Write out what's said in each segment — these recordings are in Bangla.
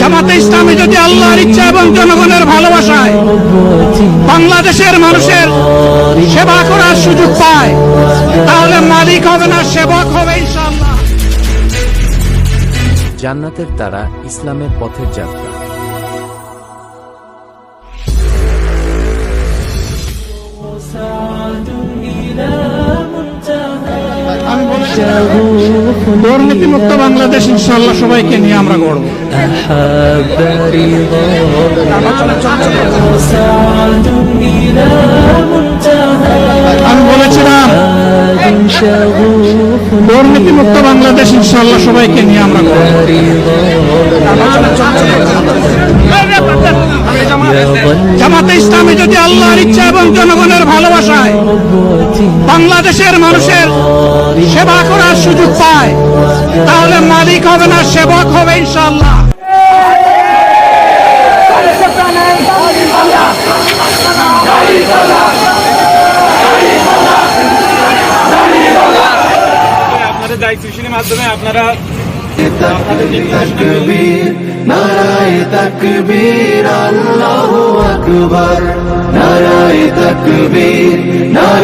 জামাতে ইসলামী যদি আল্লাহর ইচ্ছা এবং জনগণের ভালোবাসায় বাংলাদেশের মানুষের সেবা করার সুযোগ পায় তাহলে মালিক হবে না সেবক হবে ইনশাআল্লাহ। জান্নাতের তারা ইসলামের পথের যাত্রা। দুর্নীতি মুক্ত বাংলাদেশ ইনশাআল্লাহ সবাইকে নিয়ে আমরা গড়ব। আমি বলেছিলাম দুর্নীতি মুক্ত বাংলাদেশ ইনশাল্লাহ সবাইকে নিয়ে আমরা জামাতে ইসলামী যদি আল্লাহর ইচ্ছা এবং জনগণের ভালোবাসায় বাংলাদেশের মানুষের সেবা করার সুযোগ পায় তাহলে মালিক হবে না সেবক হবে ইনশাআল্লাহ। আপনাদের দায়িত্বশীলের মাধ্যমে আপনারা তকবীর নারায় তকবীর আল্লাহু আকবার। নারায় তকবীর নারায়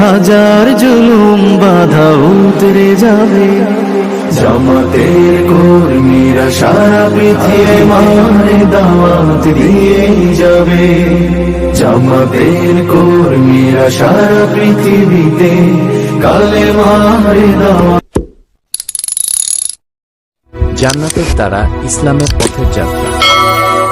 হাজার জুলুম বাধা উতরে যাবে। জামাতের কর্মীরা সারা পৃথিবী মারে দাওয়াত দিয়ে যাবে। জামাতের কর্মীরা সারা পৃথিবীতে কালে মারে দাওয়াত। জান্নাতের তারা ইসলামের পথের যাত্রা।